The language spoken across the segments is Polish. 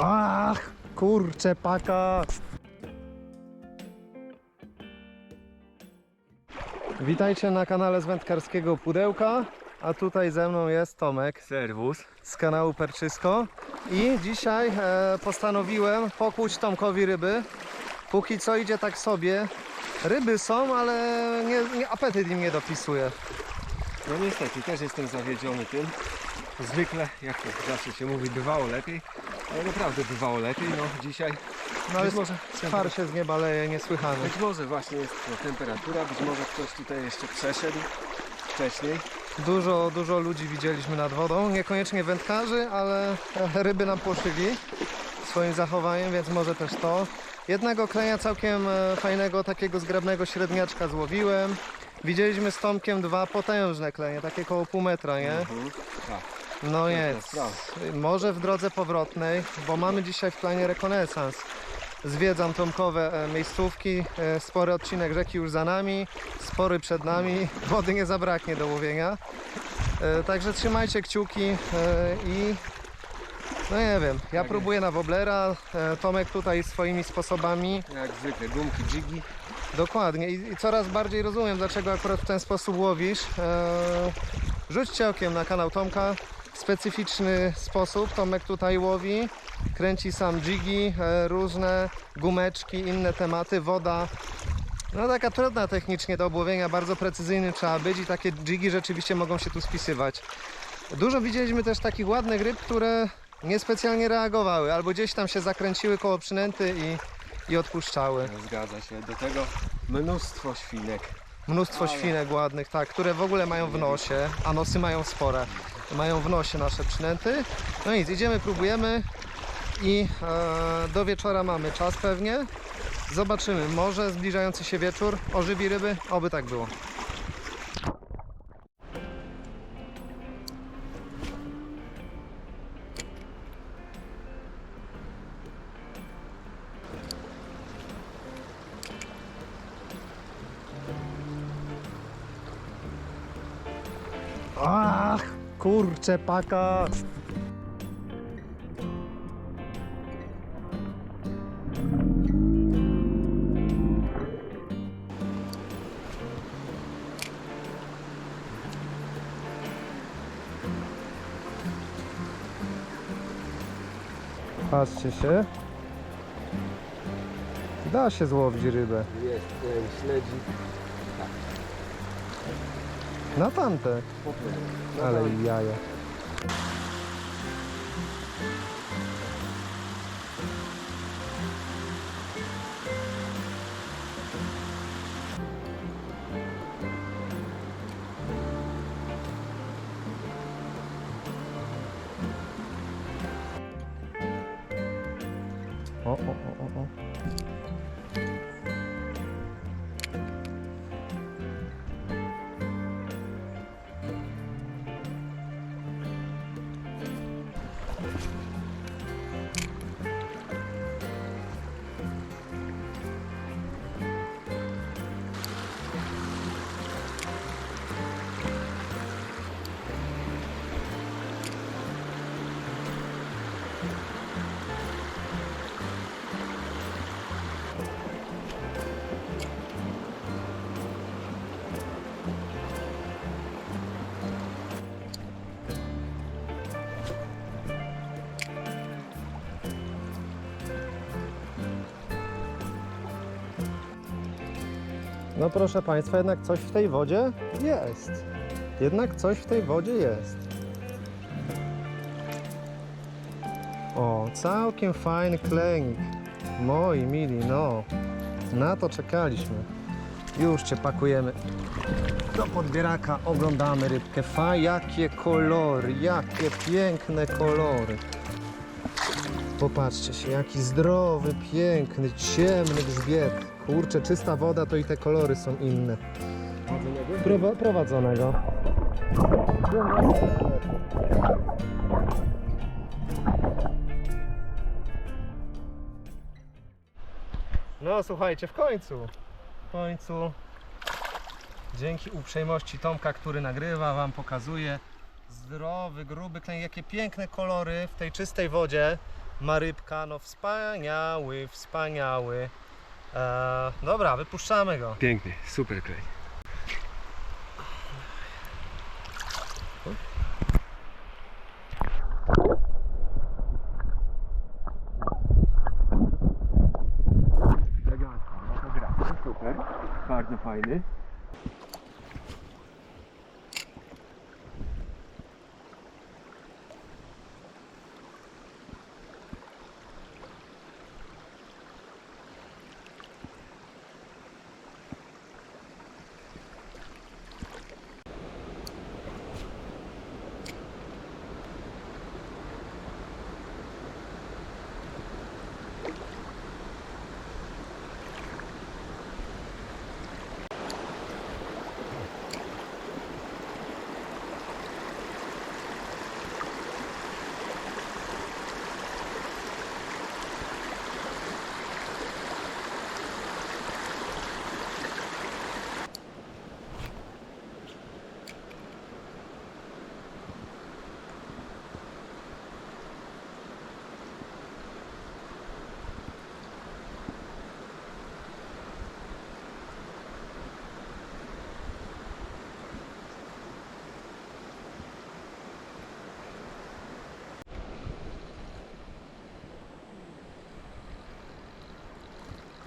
Ach, kurczę, paka. Witajcie na kanale z wędkarskiego pudełka, a tutaj ze mną jest Tomek Serwus. z kanału Perczysko i dzisiaj e, postanowiłem pokłuć Tomkowi ryby. Póki co idzie tak sobie. Ryby są, ale nie, nie, apetyt im nie dopisuje. No niestety, też jestem zawiedziony tym. Zwykle, jak to zawsze się mówi, bywało lepiej. Ale naprawdę bywało lepiej. No dzisiaj No ale być może, Far się z nieba leje niesłychany. być może właśnie jest temperatura, być może ktoś tutaj jeszcze przeszedł wcześniej. Dużo, dużo ludzi widzieliśmy nad wodą, niekoniecznie wędkarzy, ale ryby nam poszyli swoim zachowaniem, więc może też to. Jednego klenia całkiem e, fajnego, takiego zgrabnego średniaczka złowiłem. Widzieliśmy z Tomkiem dwa potężne klenie, takie koło pół metra, nie? Mhm. Tak. No jest. Może w drodze powrotnej, bo mamy dzisiaj w planie rekonesans. Zwiedzam Tomkowe e, miejscówki, e, spory odcinek rzeki już za nami, spory przed nami, wody nie zabraknie do łowienia. E, Także trzymajcie kciuki i no nie wiem, ja Tak próbuję na woblera, Tomek tutaj swoimi sposobami, Jak zwykle, gumki, dżigi. dokładnie i, i coraz bardziej rozumiem dlaczego akurat w ten sposób łowisz. E, Rzućcie okiem na kanał Tomka, specyficzny sposób Tomek tutaj łowi, kręci sam jigi, e, różne gumeczki, inne tematy, woda. No taka trudna technicznie do obłowienia, bardzo precyzyjnym trzeba być i takie jigi rzeczywiście mogą się tu spisywać. Dużo widzieliśmy też takich ładnych ryb, które niespecjalnie reagowały, albo gdzieś tam się zakręciły koło przynęty i, i odpuszczały. Zgadza się. Do tego mnóstwo świnek. Mnóstwo Ale- świnek ładnych, tak, które w ogóle mają w nosie, a nosy mają spore. Mają w nosie nasze przynęty. No nic, idziemy, próbujemy i e, do wieczora mamy czas pewnie. Zobaczymy, może zbliżający się wieczór ożywi ryby, oby tak było. Ach, kurczę, paka. Patrzcie się. Da się złowić rybę. Jest ten śledzik. Na tamte. Ale jaja. O, o, o, o, o. No proszę Państwa, jednak coś w tej wodzie jest. Jednak coś w tej wodzie jest. O, całkiem fajny klenik. Moi mili, no. Na to czekaliśmy. Już Cię pakujemy do podbieraka. Oglądamy rybkę. Fa, jakie kolory, jakie piękne kolory. Popatrzcie się, jaki zdrowy, piękny, ciemny grzbiet. Kurczę, czysta woda, to i te kolory są inne. Prowa- prowadzonego. No słuchajcie, w końcu. W końcu. Dzięki uprzejmości Tomka, który nagrywa, Wam pokazuje zdrowy, gruby kleń, jakie piękne kolory w tej czystej wodzie. Ma rybka, no wspaniały, wspaniały. Eee, dobra, wypuszczamy go. Piękny, super klej. Elegancko, no to gra. Super, bardzo fajny.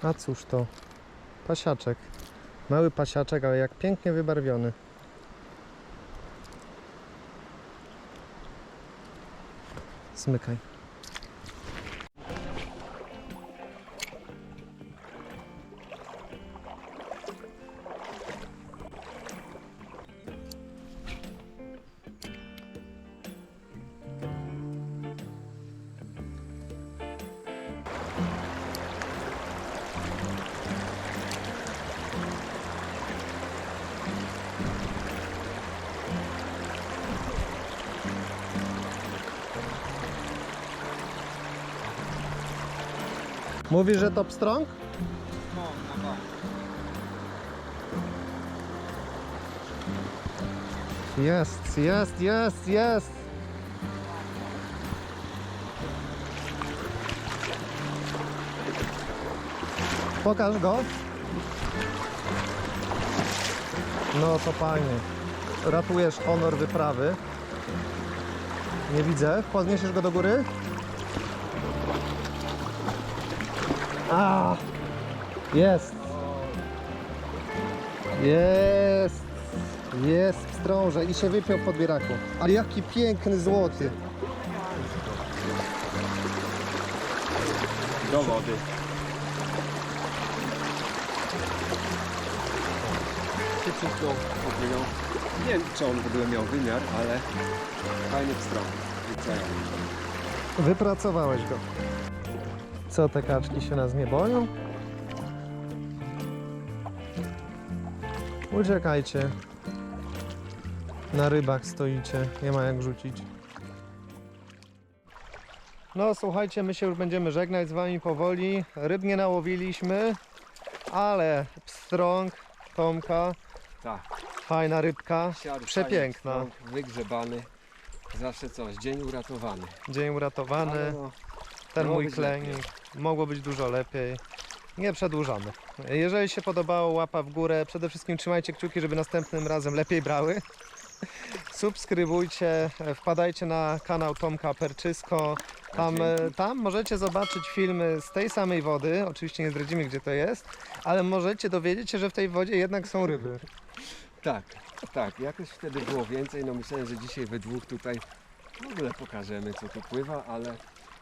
A cóż to? Pasiaczek. Mały pasiaczek, ale jak pięknie wybarwiony. Zmykaj. Mówisz, że top strong? Jest, jest, jest, jest. Pokaż go. No to fajnie. Ratujesz honor wyprawy. Nie widzę. Podniesiesz go do góry? A, jest. Jest. Jest w strąże i się wypiął w podbieraku. Ale jaki piękny złoty. Do wody. Szybciutko popłynął. Nie wiem, czy on w ogóle miał wymiar, ale fajny stron. Wypracowałeś go. Co te kaczki się nas nie boją? Uciekajcie. Na rybach stoicie, nie ma jak rzucić. No słuchajcie, my się już będziemy żegnać z wami powoli. Ryb nie nałowiliśmy, ale pstrąg Tomka, Tak. fajna rybka, przepiękna. stron, Wygrzebany. Zawsze coś, dzień uratowany. Dzień uratowany. No, ten mój być klejnik. Mogło być dużo lepiej. Nie przedłużamy. Jeżeli się podobało, łapa w górę. Przede wszystkim trzymajcie kciuki, żeby następnym razem lepiej brały. Subskrybujcie, wpadajcie na kanał Tomka Perczysko. Tam, e, tam możecie zobaczyć filmy z tej samej wody. Oczywiście nie zdradzimy, gdzie to jest, ale możecie dowiedzieć się, że w tej wodzie jednak są ryby. tak, tak. Jakoś wtedy było więcej. No myślałem, że dzisiaj we dwóch tutaj w ogóle pokażemy, co tu pływa, ale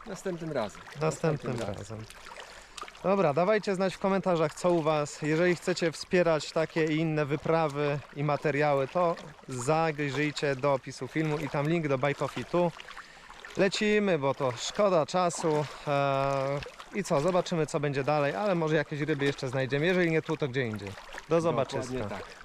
następnym razem. Następnym razem. Dobra, dawajcie znać w komentarzach, co u Was. Jeżeli chcecie wspierać takie i inne wyprawy i materiały, to zajrzyjcie do opisu filmu i tam link do Buy Coffee tu. Lecimy, bo to szkoda czasu. Eee, I co, zobaczymy co będzie dalej, ale może jakieś ryby jeszcze znajdziemy. Jeżeli nie tu, to gdzie indziej. Do zobaczenia. Tak.